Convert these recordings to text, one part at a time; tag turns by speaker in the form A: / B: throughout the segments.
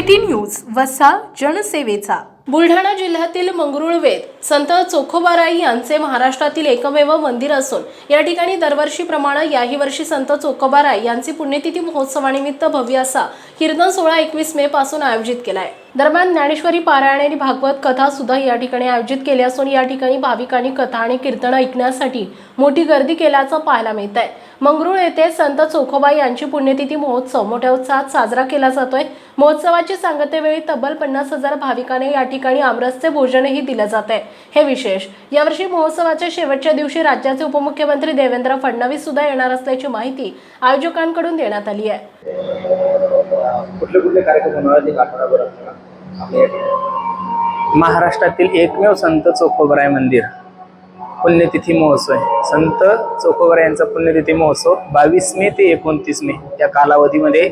A: City news वसा जनसेवेचा. बुलढाणा जिल्ह्यातील मंगरुळवेद संत चोखोबाराई यांचे महाराष्ट्रातील एकमेव मंदिर असून या ठिकाणी दरवर्षीप्रमाणे याही वर्षी संत चोखोबाराय यांची पुण्यतिथी महोत्सवानिमित्त भव्य असा कीर्तन सोहळा एकवीस मे पासून आयोजित केला आहे दरम्यान ज्ञानेश्वरी पारायण आणि भागवत कथा सुद्धा या ठिकाणी आयोजित केली असून या ठिकाणी भाविकांनी कथा आणि कीर्तन ऐकण्यासाठी मोठी गर्दी केल्याचं पाहायला मिळत आहे मंगरुळ येथे संत चोखोबाई यांची पुण्यतिथी महोत्सव मोठ्या उत्साहात साजरा केला जातोय. महोत्सवाची सांगतेवेळी तब्बल पन्नास हजार भाविकांना या ठिकाणी आमरसचे भोजनही दिलं जात आहे हे विशेष यावर्षी महोत्सवाच्या शेवटच्या दिवशी राज्याचे उपमुख्यमंत्री देवेंद्र फडणवीस सुद्धा येणार असल्याची माहिती आयोजकांकडून देण्यात आली आहे?
B: महाराष्ट्रातील एकमेव संत चोखोबराय मंदिर पुण्यतिथी महोत्सव आहे. संत चोखोबराय यांचा पुण्यतिथी महोत्सव बावीस मे ते एकोणतीस मे या कालावधीमध्ये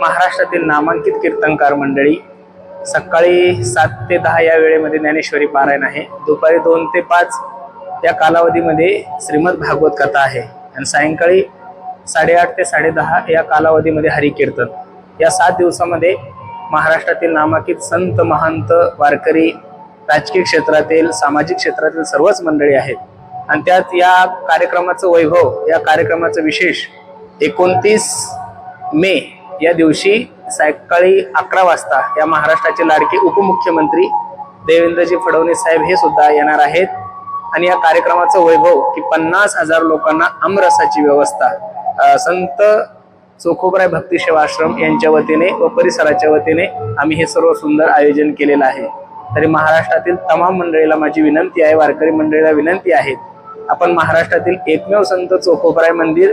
B: महाराष्ट्रातील नामांकित कीर्तनकार मंडळी सकाळी सात ते दहा या वेळेमध्ये ज्ञानेश्वरी पारायण आहे. दुपारी दोन ते पाच या कालावधीमध्ये श्रीमद भागवत कथा आहे. आणि सायंकाळी साडेआठ ते साडेदहा या कालावधीमध्ये हरिकीर्तन. या सात दिवसामध्ये महाराष्ट्रातील नामांकित संत महंत वारकरी राजकीय क्षेत्रातील सामाजिक क्षेत्रातील सर्वच मंडळी आहेत. आणि त्यात या कार्यक्रमाचं वैभव या कार्यक्रमाचं विशेष एकोणतीस मे या दिवशी सकाळी अकरा वाजता या महाराष्ट्राचे लाडके उपमुख्यमंत्री देवेंद्रजी फडणवीस साहेब हे सुद्धा येणार आहेत. आणि या कार्यक्रमाचं वैभव की पन्नास हजार लोकांना आमरसाची व्यवस्था संत चोखोबराय भक्ती सेवा आश्रम यांच्या वतीने व परिसराच्या वतीने आम्ही हे सर्व सुंदर आयोजन केलेलं आहे. तरी महाराष्ट्रातील तमाम मंडळीला माझी विनंती आहे वारकरी मंडळीला विनंती आहे. आपण महाराष्ट्रातील एकमेव संत चोखोबराय मंदिर